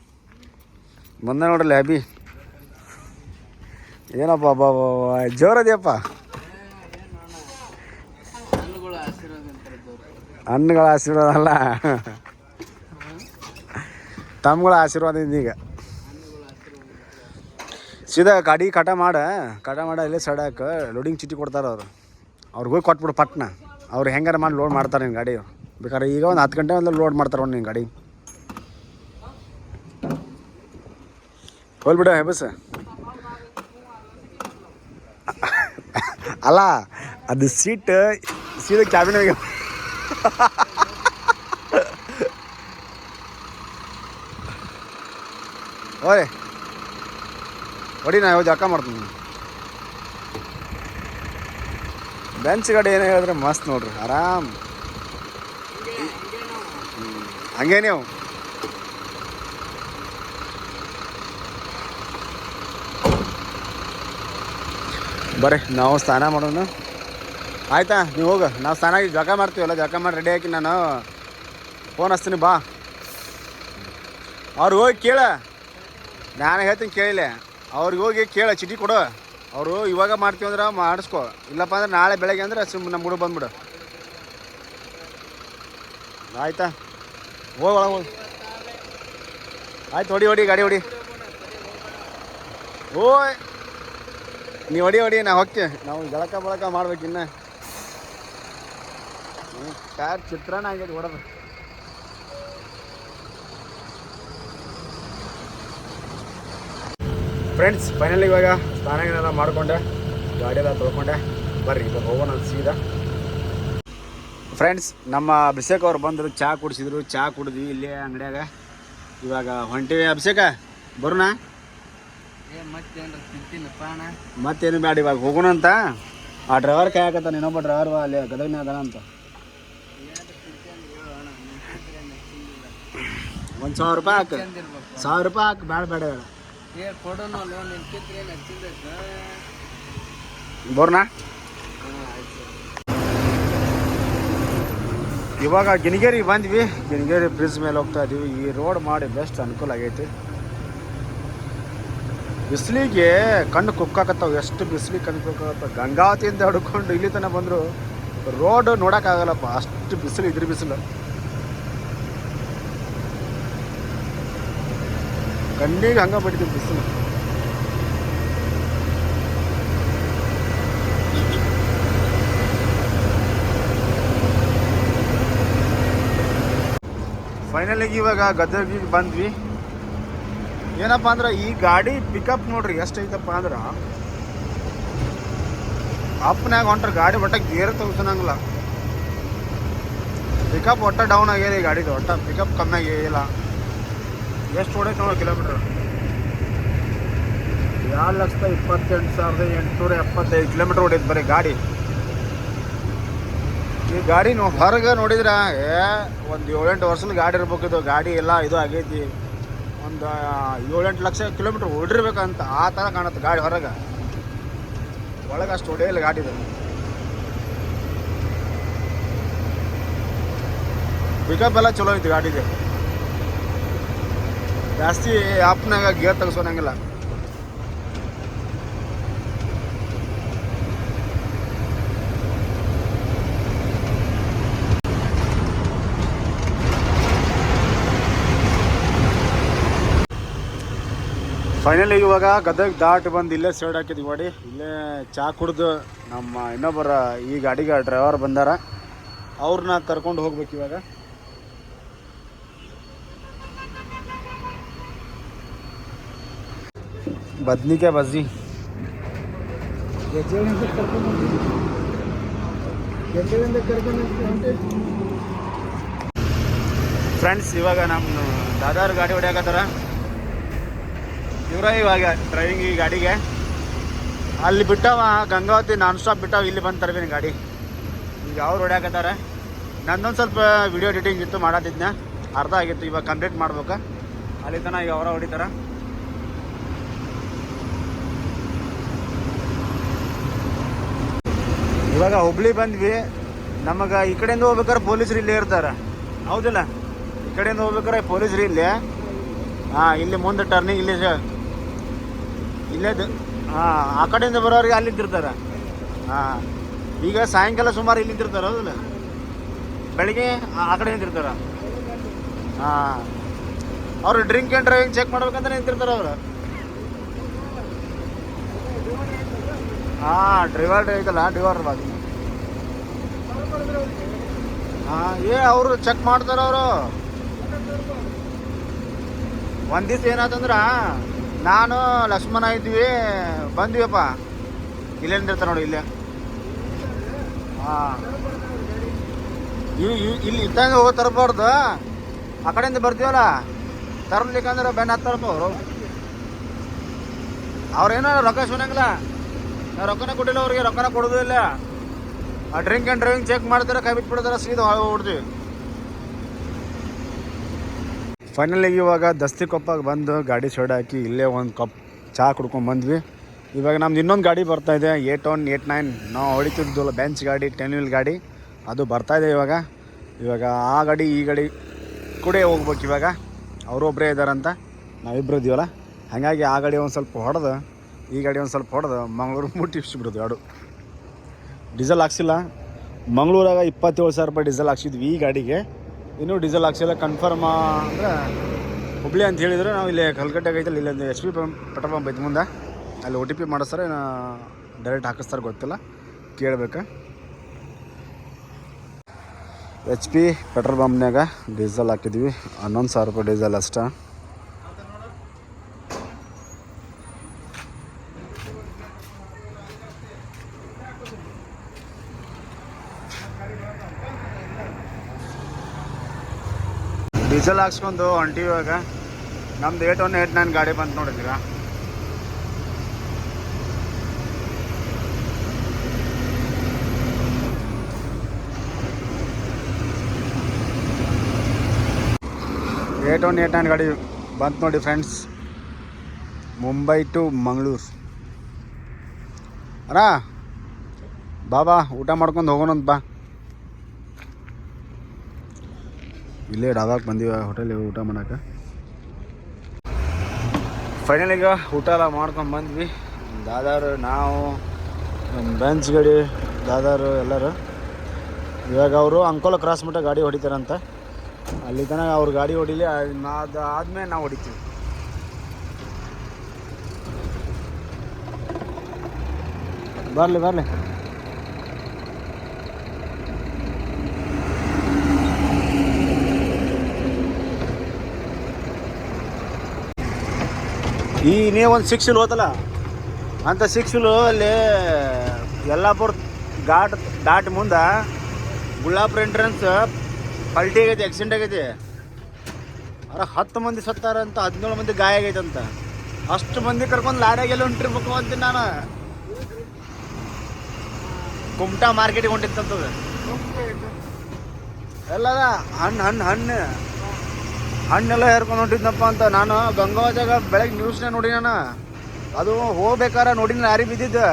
ಬಂದ ನೋಡ್ರಲ್ಲ ಅಭಿ. ಏನಪ್ಪ, ಬಾ ಜೋರದಿಯಪ್ಪ. ಹಣ್ಣುಗಳ ಆಶೀರ್ವಾದ ಅಲ್ಲ. ತಮ್ಗಳ ಆಶೀರ್ವಾದ ಇದೀಗ ಸೀದ ಗಾಡಿ ಕಟ ಮಾಡ ಕಟ ಮಾಡ, ಇಲ್ಲೇ ಸಡಾಕ ಲೋಡಿಂಗ್ ಚೀಟಿ ಕೊಡ್ತಾರೆ ಅವರು. ಅವ್ರಿಗೆ ಹೋಗಿ ಕೊಟ್ಬಿಡು ಪಟ್ನ. ಅವ್ರು ಹೆಂಗಾರ ಮಾಡಿ ಲೋಡ್ ಮಾಡ್ತಾರೆ ನಿನ್ನ ಗಾಡಿ. ಬೇಕಾದ್ರೆ ಈಗ ಒಂದು ಹತ್ತು ಗಂಟೆ ಒಂದು ಲೋಡ್ ಮಾಡ್ತಾರೆ ಒಂದು ನಿನ್ನ ಗಾಡಿ. ಹೋಲ್ಬಿಡ ಬಸ್ ಅಲ್ಲ ಅದು ಸೀಟ್ ಸೀದಾ ಕ್ಯಾಬಿನ್ ಓಯ್ ಹೊಡಿ ನಾ ಯಾವ್ದು ಅಕ್ಕ ಮಾಡ್ತೀನಿ ಬೆಂಚ್ ಗಾಡಿ ಏನೋ ಹೇಳಿದ್ರೆ ಮಸ್ತ್ ನೋಡ್ರಿ ಆರಾಮ್ ಹ್ಮ್. ಬರ್ರಿ, ನಾವು ಸ್ನಾನ ಮಾಡೋಣ. ಆಯ್ತಾ, ನೀವು ಹೋಗು. ನಾವು ಸ್ನಾನ ಜಳಕ ಮಾಡ್ತೀವಲ್ಲ ಜಳಕ ಮಾಡಿ ರೆಡಿ ಹಾಕಿ ನಾನು ಫೋನ್ ಹಚ್ತೀನಿ, ಬಾ. ಅವ್ರಿಗೆ ಹೋಗಿ ಕೇಳ. ನಾನು ಹೇಳ್ತೀನಿ ಕೇಳಿಲ್ಲ ಅವ್ರಿಗೆ ಹೋಗಿ ಕೇಳ, ಚೀಟಿ ಕೊಡು. ಅವರು ಇವಾಗ ಮಾಡ್ತೀವಿ ಅಂದ್ರೆ ಮಾಡಿಸ್ಕೊ. ಇಲ್ಲಪ್ಪ ಅಂದ್ರೆ ನಾಳೆ ಬೆಳಗ್ಗೆ ಅಂದ್ರೆ ಸುಮ್ಮನೆ ನಮ್ಮ ಹುಡುಗ ಬಂದ್ಬಿಡು. ಆಯ್ತಾ? ಹೋಗೋಣ ಹೋಗಿ. ಆಯ್ತು, ಹೊಡಿ ಹೊಡಿ, ಗಾಡಿ ಹೊಡಿ. ಓಯ್! ನೀವು ಹೊಡಿ ಹೊಡಿ, ನಾ ಹೋಗ್ತೀವಿ ನಾವು ಜಳಕ ಬಳಕ ಮಾಡ್ಬೇಕು ಇನ್ನ. ಚಿತ್ರಾನ ಆಗೈತೆ ಹೊಡೋದು? ಫ್ರೆಂಡ್ಸ್ ಫೈನಲ್ ಇವಾಗ ಸ್ನಾನ ಮಾಡಿಕೊಂಡೆ. ಎಲ್ಲ ತೊಳ್ಕೊಂಡೆ. ಬರ್ರಿ, ಇವಾಗ ಹೋಗೋಣ ಸೀದಾ. ಫ್ರೆಂಡ್ಸ್ ನಮ್ಮ ಅಭಿಷೇಕ್ ಅವ್ರು ಬಂದರು ಚಹಾ ಕುಡಿಸಿದ್ರು. ಚಹಾ ಕುಡಿದ್ವಿ ಇಲ್ಲೇ ಅಂಗಡಿಯಾಗ. ಇವಾಗ ಹೊಂಟಿವಿ. ಅಭಿಷೇಕ, ಬರೋಣ? ಮತ್ತೇನು ಬೇಡ ಇವಾಗ ಹೋಗೋಣ ಅಂತ. ಆ ಡ್ರೈವರ್ ಕಾಯಕತ್ತಾನ ಇನ್ನೊಬ್ಬ ಡ್ರೈವರ್ ಅಲ್ಲಿ ಗದಗನೇ ಅದಾನ ಅಂತ. ಒಂದು ಸಾವಿರ ರೂಪಾಯಿ ಹಾಕು. ಸಾವಿರ ರೂಪಾಯಿ ಹಾಕು ಬೇಡ ಬೇಡ ಬೇಡ ಬೋರ್ನಾ? ಇವಾಗ ಗಿಣಿಗೇರಿಗೆ ಬಂದ್ವಿ. ಗಿಣಿಗೇರಿ ಬ್ರಿಡ್ಜ್ ಮೇಲೆ ಹೋಗ್ತಾ ಇದೀವಿ. ಈ ರೋಡ್ ಮಾಡಿ ಬೆಸ್ಟ್ ಅನುಕೂಲ ಆಗೈತಿ. ಬಿಸಿಲಿಗೆ ಕಣ್ಣು ಕುಕ್ಕಾಕತ್ತಾವ. ಎಷ್ಟು ಬಿಸಿಲಿಗೆ ಕಣ್ಣು ಕುಕ್ಕಾಕತ್ತಾವ. ಗಂಗಾವತಿಯಿಂದ ಹಿಡ್ಕೊಂಡು ಇಲ್ಲಿ ತನಕ ಬಂದರು ರೋಡ್ ನೋಡೋಕ್ಕಾಗಲ್ಲಪ್ಪ. ಅಷ್ಟು ಬಿಸಿಲು, ಇದ್ರ ಬಿಸಿಲು. ಕಣ್ಣಿಗೆ ಹಂಗ ಬಿಡ್ತೀವಿ ಬಿಸಿಲು. ಫೈನಲಿಗೆ ಇವಾಗ ಗದಗಿಗೆ ಬಂದ್ವಿ. ಏನಪ್ಪ ಅಂದ್ರೆ ಈ ಗಾಡಿ ಪಿಕಪ್ ನೋಡ್ರಿ ಎಷ್ಟೈತಪ್ಪ ಅಂದ್ರೆ ಅಪ್ನಾಗ ಹೊಂಟ್ರೆ ಗಾಡಿ ಒಟ್ಟ ಗೇರ್ ತಗೋಸನಂಗಿಲ್ಲ. ಪಿಕಪ್ ಒಟ್ಟ ಡೌನ್ ಆಗ್ಯದ ಈ ಗಾಡಿದು, ಒಟ್ಟ ಪಿಕಪ್ ಕಮ್ಮಿ ಆಗಿಲ್ಲ ಎಷ್ಟು ಹೊಡೈತೆ ನೋಡಿ ಕಿಲೋಮೀಟ್ರ್ ಎರಡು ಲಕ್ಷದ ಇಪ್ಪತ್ತೆಂಟು ಸಾವಿರದ ಎಂಟುನೂರ ಎಪ್ಪತ್ತೈದು ಕಿಲೋಮೀಟ್ರ್ ಹೊಡೈತೆ ಬರೀ ಗಾಡಿ. ಈ ಗಾಡಿ ಹೊರಗೆ ನೋಡಿದ್ರೆ, ಏ, ಒಂದು ಏಳೆಂಟು ವರ್ಷದ ಗಾಡಿ ಇರ್ಬೇಕಿದು ಗಾಡಿ ಎಲ್ಲ ಇದು ಆಗೈತಿ. ಒಂದು ಏಳೆಂಟು ಲಕ್ಷ ಕಿಲೋಮೀಟ್ರ್ ಹೊಡಿರ್ಬೇಕಂತ ಆ ಥರ ಕಾಣುತ್ತೆ ಗಾಡಿ ಹೊರಗೆ. ಒಳಗೆ ಅಷ್ಟು ಹೊಡೆಯಲ್ಲ ಇದೆ. ಪಿಕಪ್ ಎಲ್ಲ ಚಲೋ ಐತಿ ಗಾಡಿಗೆ. ಜಾಸ್ತಿ ಆಪ್ನಾಗ ಗೇರ್ ತೆಗೆಸೋನಂಗಿಲ್ಲ ಫೈನಲಿ ಇವಾಗ ಗದಗ ದಾಟ್ ಬಂದು ಇಲ್ಲೇ ಸೈಡ್ ಹಾಕಿದ್ವಿ ಗಾಡಿ ಇಲ್ಲೇ ಚಾ ಕುಡ್ದು ನಮ್ಮ ಇನ್ನೊಬ್ಬರ ಈ ಗಾಡಿಗೆ ಡ್ರೈವರ್ ಬಂದಾರ. ಅವ್ರನ್ನ ಕರ್ಕೊಂಡು ಹೋಗ್ಬೇಕು ಇವಾಗ. ಬದ್ನಿಕಾಯಿ ಬಜ್ಜಿ. ಫ್ರೆಂಡ್ಸ್ ಇವಾಗ ನಮ್ಮ ದಾದಾರ ಗಾಡಿ ಹೊಡ್ಯಾಕತ್ತಾರ ಇವರ ಇವಾಗ ಡ್ರೈವಿಂಗ್ ಈ ಗಾಡಿಗೆ. ಅಲ್ಲಿ ಬಿಟ್ಟವ ಗಂಗಾವತಿ ನಾನ್ ಸ್ಟಾಪ್ ಬಿಟ್ಟವ, ಇಲ್ಲಿ ಬಂದು ತರ್ಬೇನಿ ಗಾಡಿ. ಈಗ ಅವ್ರು ಹೊಡ್ಯಾಕತ್ತಾರೆ. ನಂದೊಂದು ಸ್ವಲ್ಪ ವಿಡಿಯೋ ಎಡಿಟಿಂಗ್ ಇತ್ತು ಮಾಡತ್ತಿದ್ನ ಅರ್ಧ ಆಗಿತ್ತು, ಇವಾಗ ಕಂಪ್ಲೀಟ್ ಮಾಡ್ಬೇಕು. ಅಲ್ಲಿ ತನಕ ಈಗ ಅವರ ಹೊಡಿತಾರ. ಇವಾಗ ಹುಬ್ಳಿ ಬಂದ್ವಿ. ನಮಗೆ ಈ ಕಡೆಯಿಂದ ಹೋಗ್ಬೇಕಾದ್ರೆ ಪೊಲೀಸರು ಇಲ್ಲೇ ಇರ್ತಾರೆ. ಹೌದಿಲ್ಲ? ಈ ಕಡೆಯಿಂದ ಹೋಗ್ಬೇಕಾದ್ರೆ ಪೊಲೀಸರು ಇಲ್ಲೇ. ಹಾಂ, ಇಲ್ಲಿ ಮುಂದೆ ಟರ್ನಿಂಗ್ ಇಲ್ಲಿ ಸ- ಇಲ್ಲೇ ಹಾಂ, ಆ ಕಡೆಯಿಂದ ಬರೋರಿಗೆ ಅಲ್ಲಿ ನಿಂತಿರ್ತಾರೆ. ಹಾಂ, ಈಗ ಸಾಯಂಕಾಲ ಸುಮಾರು ಇಲ್ಲಿ ನಿಂತಿರ್ತಾರೆ, ಹೌದಲ್ಲ? ಬೆಳಿಗ್ಗೆ ಆ- ಕಡೆ ನಿಂತಿರ್ತಾರೆ. ಹಾಂ, ಅವ್ರು ಡ್ರಿಂಕ್ ಆ್ಯಂಡ್ ಡ್ರೈವಿಂಗ್ ಚೆಕ್ ಮಾಡ್ಬೇಕಂತ ನಿಂತಿರ್ತಾರೆ ಅವರು. ಹಾಂ ಡ್ರೈವರ್ ಐತಲ್ಲ ಡ್ರೈವರ್ ಬಾಕಿ ಹಾಂ, ಏ, ಅವರು ಚೆಕ್ ಮಾಡ್ತಾರ ಅವರು. ಒಂದು ದಿವ್ಸ ಏನಾತಂದ್ರ? ನಾನು ಲಕ್ಷ್ಮಣ ಇದ್ವಿ ಬಂದ್ವಿಯಪ್ಪ. ಇಲ್ಲೇ ನಿಂತಿರ್ತಾರೆ ನೋಡಿ ಇಲ್ಲೇ. ಹಾಂ. ಇಲ್ಲಿ ಇದ್ದಂಗೆ ಹೋಗಿ ತರಬಾರ್ದು. ಆ ಕಡೆಯಿಂದ ಬರ್ತೀವಲ್ಲ? ತರ್ಲಿಕ್ಕಂದ್ರೆ ಬೆನ್ನ ಹತ್ತಾರಪ್ಪ ಅವರು. ಅವ್ರೇನೋ ರೊಕ್ಕ ಸುನಂಗಿಲ್ಲ. ರೊಕ್ಕನ ಕೊಟ್ಟಿಲ್ಲ ಅವ್ರಿಗೆ, ರೊಕ್ಕನ ಕೊಡೋದು ಇಲ್ಲ. ಆ ಡ್ರಿಂಕ್ ಆ್ಯಂಡ್ ಡ್ರೈವಿಂಗ್ ಚೆಕ್ ಮಾಡ್ತಾರೆ, ಕೈ ಬಿಟ್ಬಿಡ್ತಾರೆ, ಸೀದಾ ಹೊಡ್ತೀವಿ ಫೈನಲಿ ಇವಾಗ ದಸ್ತಿ ಕೊಪ್ಪಾಗ ಬಂದು ಗಾಡಿ ಸೈಡ್ ಹಾಕಿ ಇಲ್ಲೇ ಒಂದು ಕಪ್ ಚಹಾ ಕುಡ್ಕೊಂಡು ಬಂದ್ವಿ. ಇವಾಗ ನಮ್ದು ಇನ್ನೊಂದು ಗಾಡಿ ಬರ್ತಾ ಇದೆ ಏಟ್ ಒನ್ ಏಟ್ ನೈನ್. ನಾವು ಹೊಡಿತಿದ್ದಲ್ಲ ಬೆಂಚ್ ಗಾಡಿ ಟೆನ್ ವೀಲ್ ಗಾಡಿ. ಅದು ಬರ್ತಾ ಇದೆ ಇವಾಗ. ಇವಾಗ ಆ ಗಾಡಿ, ಈ ಗಾಡಿ ಕೂಡ ಹೋಗ್ಬೇಕು ಇವಾಗ. ಅವರು ಒಬ್ಬರೇ ಇದ್ದಾರಂತ ನಾವಿಬ್ಬರು ಇದೀವಲ್ಲ. ಹಾಗಾಗಿ ಆ ಗಾಡಿ ಒಂದು ಸ್ವಲ್ಪ ಹೊಡೆದು, ಈ ಗಾಡಿ ಒಂದು ಸ್ವಲ್ಪ ಹೊಡೆದು ಮಂಗಳೂರು ಮುಟ್ಟಿಸ್ಬಿಡೋದು ಎರಡು ಡೀಸೆಲ್ ಹಾಕ್ಸಿಲ್ಲ. ಮಂಗಳೂರಾಗ ಇಪ್ಪತ್ತೇಳು ಸಾವಿರ ರೂಪಾಯಿ ಡೀಸೆಲ್ ಹಾಕ್ಸಿದ್ವಿ ಈ ಗಾಡಿಗೆ. ಇನ್ನೂ ಡೀಸೆಲ್ ಹಾಕ್ಸಿಲ್ಲ. ಕನ್ಫರ್ಮ್ ಅಂದ್ರೆ ಹುಬ್ಳಿ ಅಂತ ಹೇಳಿದರೆ. ನಾವು ಇಲ್ಲಿ ಕಲ್ಕಟ್ಟೆಗೆ ಐತಲ್ಲ ಇಲ್ಲೊಂದು H P pump petrol pump ಐತೆ ಮುಂದೆ. ಅಲ್ಲಿ ಒ ಟಿ ಪಿ ಮಾಡಿಸ್ತಾರೆ. ಡೈರೆಕ್ಟ್ ಹಾಕಿಸ್ತಾರೆ ಗೊತ್ತಿಲ್ಲ. ಕೇಳಬೇಕು. ಎಚ್ ಪಿ ಪೆಟ್ರೋಲ್ ಪಂಪ್ನಾಗ ಡೀಸೆಲ್ ಹಾಕಿದ್ವಿ. ಹನ್ನೊಂದು ಸಾವಿರ ರೂಪಾಯಿ ಡೀಸೆಲ್ ಅಷ್ಟೇ. ಡೀಸೆಲ್ ಹಾಕ್ಸ್ಕೊಂಡು ಹೊಂಟಿವಿ ಇವಾಗ. ನಮ್ದು ಏಟ್ ಒನ್ ಏಟ್ ನೈನ್ ಗಾಡಿ ಬಂತು ನೋಡಿದ್ರ ಏಟ್ ಒನ್ ಏಟ್ ನೈನ್ ಗಾಡಿ ಬಂತು ನೋಡಿ ಫ್ರೆಂಡ್ಸ್ ಮುಂಬೈ ಟು ಮಂಗಳೂರು. ಅರಾ ಬಾಬಾ ಊಟ ಮಾಡ್ಕೊಂಡು ಹೋಗೋಣಂತ ಬಾ. ಇಲ್ಲೇ ಡಾಬಾಕ್ ಬಂದೀವಿ ಹೋಟೆಲಿಗೆ ಊಟ ಮಾಡಕ್ಕೆ. ಫೈನಲ್ ಈಗ ಊಟ ಎಲ್ಲ ಮಾಡ್ಕೊಂಡು ಬಂದ್ವಿ. ದಾದಾರು, ನಾವು ಬೆಂಚ್ ಗಡಿ, ದಾದಾರು ಎಲ್ಲರೂ. ಇವಾಗ ಅವರು ಅಂಕೋಲ ಕ್ರಾಸ್ ಮಟ್ಟ ಗಾಡಿ ಹೊಡಿತಾರಂತ. ಅಲ್ಲಿ ತನಕ ಅವ್ರ ಗಾಡಿ ಹೊಡಿಲಿ ಅದು ಆದಮೇಲೆ ನಾವು ಹೊಡಿತೀವಿ. ಬರಲಿ ಬರಲಿ. ಈ ನೀವು ಒಂದು ಸಿಕ್ಸ್ ಇಲ್ ಹೋತಲ್ಲ, ಅಂತ ಸಿಕ್ಸ್ ಇಲು ಅಲ್ಲಿ ಯಲ್ಲಾಪುರ ಘಾಟ್ ದಾಟ್ ಮುಂದೆ ಗುಳ್ಳಾಪುರ ಎಂಟ್ರೆನ್ಸ್ ಪಲ್ಟಿ ಆಗೈತಿ ಆಕ್ಸಿಡೆಂಟ್ ಆಗೈತಿ. ಅರ ಹತ್ತು ಮಂದಿ ಸತ್ತಾರ ಅಂತ, ಹದಿನೇಳು ಮಂದಿ ಗಾಯ ಆಗೈತೆ ಅಂತ. ಅಷ್ಟು ಮಂದಿ ಕರ್ಕೊಂಡು ಲಾರಿಯಾಗೆಲ್ಲ ಹೊಂಟಿರ್ಬೇಕು ಅಂತೀನಿ ನಾನು. ಕುಮಟಾ ಮಾರ್ಕೆಟಿಗೆ ಹೊಂಟಿತ್ತಂತದ. ಎಲ್ಲದ ಹಣ್ಣು ಹಣ್ಣು ಹಣ್ಣು. ಹಣ್ಣೆಲ್ಲ ಹೇರ್ಕೊಂಡು ಹೊಂಟಿದ್ನಪ್ಪ ಅಂತ. ನಾನು ಗಂಗಾವತಿಯಾಗ ಬೆಳಗ್ಗೆ ನ್ಯೂಸ್ನೇ ನೋಡಿ ನಾನು. ಅದು ಹೋಗ್ಬೇಕಾರ ನೋಡಿ ಲಾರಿ ಬಿದ್ದಿದ್ದು.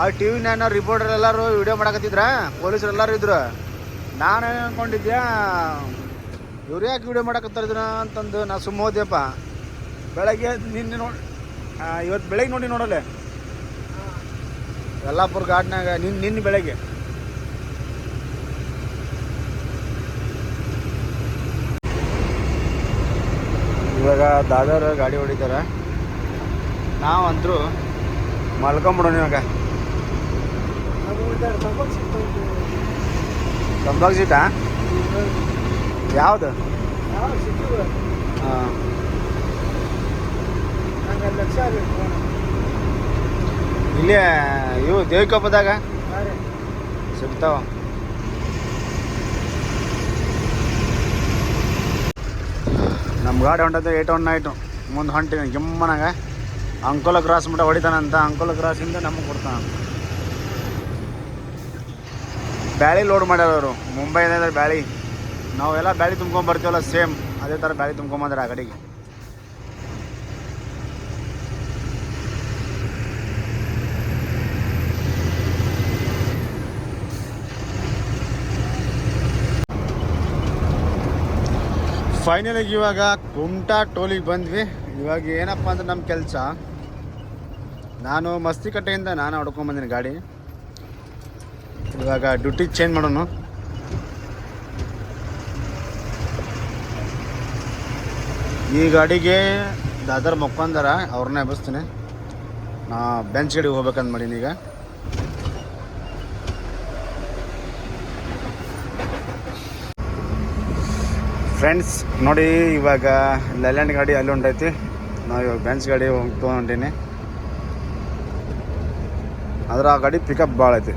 ಆ ಟಿ ವಿ ನಾನು ರಿಪೋರ್ಟರ್ ಎಲ್ಲರೂ ವಿಡಿಯೋ ಮಾಡಕತ್ತಿದ್ರ ಪೊಲೀಸರು ಎಲ್ಲರೂ ಇದ್ರು. ನಾನು ಏನು ಅನ್ಕೊಂಡಿದ್ದೆ ಇವ್ರು ಯಾಕೆ ವಿಡಿಯೋ ಮಾಡಕತ್ತಾರ ಇದನ್ನ ಅಂತಂದು ನಾ ಸುಮ್ಮ ಹೋದ್ಯಪ್ಪ. ಬೆಳಗ್ಗೆ ನಿನ್ನೆ ನೋಡಿ ಇವತ್ತು ಬೆಳಗ್ಗೆ ನೋಡಿ ನೋಡಲೆ ಯಲ್ಲಾಪುರ ಘಾಟ್ನಾಗ ನಿನ್ನ ನಿನ್ನ ಬೆಳಗ್ಗೆ. ಇವಾಗ ದಾದಾರ ಗಾಡಿ ಹೊಡಿತಾರೆ. ನಾವಂತರೂ ಮಲ್ಕೊಂಬಿಡೋಣ ಇವಾಗ. ತಂಬಾಕು ಸೀಟಾ ಯಾವುದು? ಇಲ್ಲೇ ಇವು ದೇವಿಕೊಪ್ಪದಾಗ ಸಿಗ್ತಾವ. ನಮ್ಮ ಗಾಡಿ ಹೊಂಟೈತೆ ಏಟ್ ಒನ್ ನೈಟು ಮುಂದೆ ಹೊಂಟಿನ ಗಿಮ್ಮನಾಗ ಅಂಕೋಲ ಕ್ರಾಸ್ ಮಟ್ಟ ಹೊಡಿತಾನಂತ, ಅಂಕೋಲ ಕ್ರಾಸಿಂದ ನಮಗೆ ಕೊಡ್ತಾನ. ಬ್ಯಾಳಿ ಲೋಡ್ ಮಾಡ್ಯಾರ ಅವರು. ಬ್ಯಾಳಿ. ನಾವೆಲ್ಲ ಬ್ಯಾಳಿ ತುಂಬ್ಕೊಂಬರ್ತೀವಲ್ಲ ಸೇಮ್ ಅದೇ ಥರ ಬ್ಯಾಳಿ ತುಂಬ್ಕೊಂಬಂದ್ರೆ ಆ ಕಡೆಗೆ. ಫೈನಲಿಗೆ ಇವಾಗ ಕುಮಟಾ ಟೋಲಿಗೆ ಬಂದ್ವಿ. ಇವಾಗ ಏನಪ್ಪ ಅಂದ್ರೆ ನಮ್ಮ ಕೆಲಸ. ನಾನು ಮಸ್ತಿ ಕಟ್ಟೆಯಿಂದ ನಾನು ಹೊಡ್ಕೊಂಬಂದಿನಿ ಗಾಡಿ. ಇವಾಗ ಡ್ಯೂಟಿ ಚೇಂಜ್ ಮಾಡೋಣ ಈ ಗಾಡಿಗೆ ದಾದರ್ ಮಕ್ಕಂದಾರ, ಅವ್ರನ್ನ ಎಬ್ಬಿಸ್ತೀನಿ ನಾ ಬೆಂಚ್ ಗಾಡಿಗೆ ಹೋಗ್ಬೇಕಂತ ಮಾಡೀನಿ ಈಗ. ಫ್ರೆಂಡ್ಸ್, ನೋಡಿ ಇವಾಗ ಲೈಲ್ಯಾಂಡ್ ಗಾಡಿ ಅಲ್ಲಿ ಉಂಡೈತಿ ನಾವು ಇವಾಗ ಬೆಂಚ್ ಗಾಡಿ ಹೋಗಿ ತೊಗೊಂಡೀನಿ. ಆದ್ರೆ ಆ ಗಾಡಿ ಪಿಕಪ್ ಭಾಳ ಐತಿ.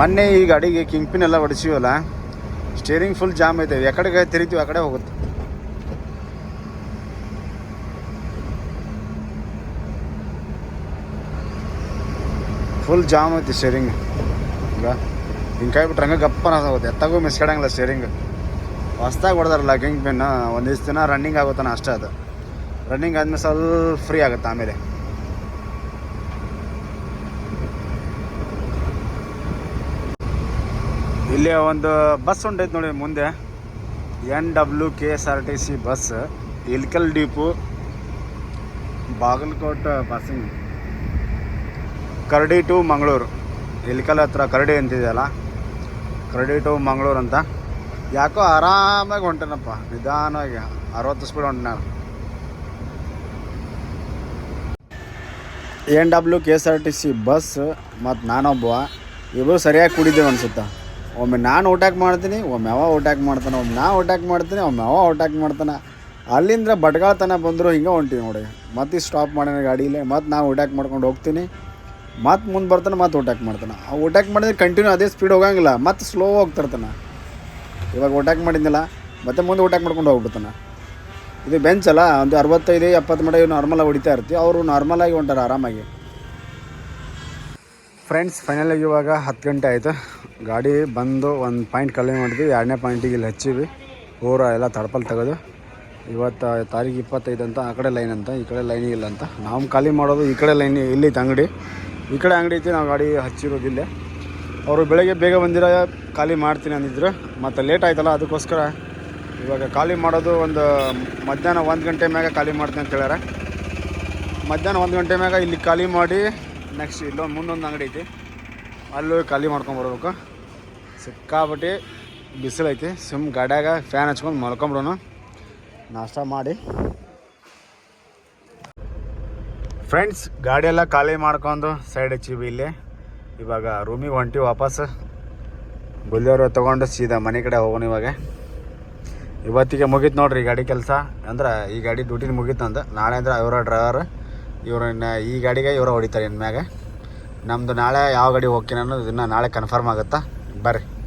ಮೊನ್ನೆ ಈ ಗಾಡಿಗೆ ಕಿಂಗ್ ಪಿನ್ ಎಲ್ಲ ಹೊಡಿಸಿವಲ್ಲ ಸ್ಟೇರಿಂಗ್ ಫುಲ್ ಜಾಮ್ ಐತೆ. ಎಕಡೆಗೆ ತಿರುಗ್ತೀವಿ ಆ ಕಡೆ ಹೋಗುತ್ತೆ. ಫುಲ್ ಜಾಮ್ ಐತಿ ಸ್ಟೇರಿಂಗ್ ಈಗ ಹಿಂಗೆ ಬಿಟ್ರೆ ಹಂಗೆ ಗಪ್ಪನ ಆಗುತ್ತೆ. ಎತ್ತಾಗೂ ಮಿಸ್ಕಡಂಗಿಲ್ಲ ಸ್ಟೇರಿಂಗ್ ಹೊಸ್ದಾಗಿ ಹೊಡೆದಾರಲ್ಲ ಕಿಂಗ್ ಪಿನ್ ಒಂದಿಷ್ಟು ದಿನ ರನ್ನಿಂಗ್ ಆಗುತ್ತಾನ ಅಷ್ಟೇ ಅದು. ರನ್ನಿಂಗ್ ಆದಮೇಲೆ ಸ್ವಲ್ಪ ಫ್ರೀ ಆಗುತ್ತೆ ಆಮೇಲೆ. ಇಲ್ಲಿ ಒಂದು ಬಸ್ ಉಂಟೈತೆ ನೋಡಿ ಮುಂದೆ. N W K S R T C bus. Ilkal depot. Bagalkot bushing. Karadi to Mangaluru. Ilkal ಹತ್ರ ಕರಡಿ ಅಂತಿದೆಯಲ್ಲ? ಕರಡಿ ಟು ಮಂಗಳೂರು ಅಂತ. ಯಾಕೋ ಆರಾಮಾಗಿ ಹೊಂಟೇನಪ್ಪ. ನಿಧಾನವಾಗಿ. ಅರವತ್ತು ಸ್ಪೀಡ್ ಹೊಂಟ ನಾನು N W K S R T C bus ಮತ್ತು ನಾನೊಬ್ಬ ಇಬ್ಬರು ಸರಿಯಾಗಿ ಕುಡಿದ್ದೇವೆ ಅನ್ಸುತ್ತೆ? ಒಮ್ಮೆ ನಾನು ಊಟಕ್ಕೆ ಮಾಡ್ತೀನಿ, ಒಮ್ಮೆ ಅವ ಓಟ್ಯಾಕ್ ಮಾಡ್ತಾನೆ, ಒಮ್ಮೆ ನಾ ಓಟ್ಯಾಕ್ ಮಾಡ್ತೀನಿ, ಒಮ್ಮೆ ಅವ ಓಟ್ಯಾಕ್ ಮಾಡ್ತಾನೆ. ಅಲ್ಲಿಂದ ಬಡ್ಗಾಳ್ತನ ಬಂದರು, ಹಿಂಗೆ ಹೊಂಟೀವಿ ನೋಡಿ. ಮತ್ತೆ ಸ್ಟಾಪ್ ಮಾಡ್ಯಾನ ಗಾಡೀಲಿ ಮತ್ತು ನಾನು ಓಟ್ಯಾಕ್ ಮಾಡ್ಕೊಂಡು ಹೋಗ್ತೀನಿ. ಮತ್ತೆ ಮುಂದೆ ಬರ್ತಾನೆ ಮತ್ತೆ ಊಟಕ್ಕೆ ಮಾಡ್ತಾನೆ. ಆ ಓಟ್ಯಾಕ್ ಮಾಡಿದ್ರೆ ಕಂಟಿನ್ಯೂ ಅದೇ ಸ್ಪೀಡ್ ಹೋಗಂಗಿಲ್ಲ ಮತ್ತೆ ಸ್ಲೋ ಹೋಗ್ತಿರ್ತಾನೆ. ಇವಾಗ ಊಟಕ್ಕೆ ಮಾಡಿದ್ದಿಲ್ಲ ಮತ್ತೆ ಮುಂದೆ ಊಟಕ್ಕೆ ಮಾಡ್ಕೊಂಡು ಹೋಗ್ಬಿಡ್ತಾನೆ. ಇದು ಬೆಂಚ್ ಅಲ್ಲ, ಒಂದು ಅರವತ್ತೈದು ಎಪ್ಪತ್ತು ಮಟ ನಾರ್ಮಲಾಗಿ ಹೊಡಿತಾ ಇರ್ತೀವಿ. ಅವರು ನಾರ್ಮಲಾಗಿ ಹೊಂಟಾರೆ ಆರಾಮಾಗಿ. ಫ್ರೆಂಡ್ಸ್ ಫೈನಲಾಗಿ ಇವಾಗ ಹತ್ತು ಗಂಟೆ ಆಯಿತು. ಗಾಡಿ ಬಂದು ಒಂದು ಪಾಯಿಂಟ್ ಕಡಿಮೆ ಮಾಡಿದ್ವಿ. ಎರಡನೇ ಪಾಯಿಂಟಿಗೆ ಇಲ್ಲಿ ಹಚ್ಚಿವಿ ಊರ ಎಲ್ಲ ತಡಪಲ್ ತೆಗೆದು. ಇವತ್ತು ತಾರೀಕು ಇಪ್ಪತ್ತೈದು ಅಂತ ಆ ಕಡೆ ಲೈನ್ ಅಂತ, ಈ ಕಡೆ ಲೈನ್ ಇಲ್ಲ ಅಂತ. ನಾವು ಖಾಲಿ ಮಾಡೋದು ಈ ಕಡೆ ಲೈನ್ ಇಲ್ಲೈತೆ ಅಂಗಡಿ. ಈ ಕಡೆ ಅಂಗಡಿ ಐತಿ, ನಾವು ಗಾಡಿ ಹಚ್ಚಿರೋದಿಲ್ಲ ಅವರು ಬೆಳಗ್ಗೆ ಬೇಗ ಬಂದಿರ, ಖಾಲಿ ಮಾಡ್ತೀನಿ ಅಂದಿದ್ರು. ಮತ್ತು ಲೇಟ್ ಆಯ್ತಲ್ಲ, ಅದಕ್ಕೋಸ್ಕರ ಇವಾಗ ಖಾಲಿ ಮಾಡೋದು ಒಂದು ಮಧ್ಯಾಹ್ನ ಒಂದು ಗಂಟೆ ಮ್ಯಾಗ ಖಾಲಿ ಮಾಡ್ತೀನಿ ಅಂತ ಹೇಳ್ಯಾರ. ಮಧ್ಯಾಹ್ನ ಒಂದು ಗಂಟೆ ಮ್ಯಾಗ ಇಲ್ಲಿ ಖಾಲಿ ಮಾಡಿ ನೆಕ್ಸ್ಟ್ ಇಲ್ಲೊಂದು ಮುಂದೊಂದು ಅಂಗಡಿ ಐತಿ. ಅಲ್ಲೂ ಖಾಲಿ ಮಾಡ್ಕೊಂಬರ್ಬೇಕು ಸಿಕ್ಕಾಪಟ್ಟಿ ಬಿಸಿಲೈತಿ ಸಿಮ್ ಗಾಡ್ಯಾಗ ಫ್ಯಾನ್ ಹಚ್ಕೊಂಡು ಮಲ್ಕೊಂಬಿಡೋಣ. ನಾಷ್ಟ ಮಾಡಿ. ಫ್ರೆಂಡ್ಸ್ ಗಾಡಿಯೆಲ್ಲ ಖಾಲಿ ಮಾಡ್ಕೊಂಡು ಸೈಡ್ ಹಚ್ಚಿವಿ ಇಲ್ಲಿ. ಇವಾಗ ರೂಮಿಗೆ ಹೊಂಟಿ ವಾಪಸ್. ಬುಲ್ಲೆರೋ ತೊಗೊಂಡು ಸೀದಾ ಮನೆ ಕಡೆ ಹೋಗೋಣ ಇವಾಗ. ಇವತ್ತಿಗೆ ಮುಗೀತು ನೋಡ್ರಿ ಗಾಡಿ ಕೆಲಸ. ಅಂದ್ರೆ ಈ ಗಾಡಿ ಡ್ಯೂಟಿನ ಮುಗೀತು ಅಂದ ನಾಳೆ ಅಂದ್ರೆ ಅವರ ಡ್ರೈವರ್ ಇವ್ರನ್ನ ಈ ಗಾಡಿಗೆ ಇವರು ಹೊಡಿತಾರೆ ಇನ್ಮ್ಯಾಗ. ನಮ್ಮದು ನಾಳೆ ಯಾವ ಗಾಡಿ ಹೋಗ್ತೀನಿ ಅನ್ನೋದು ಇದನ್ನು ನಾಳೆ ಕನ್ಫರ್ಮ್ ಆಗುತ್ತಾ? ಬರ್ರಿ.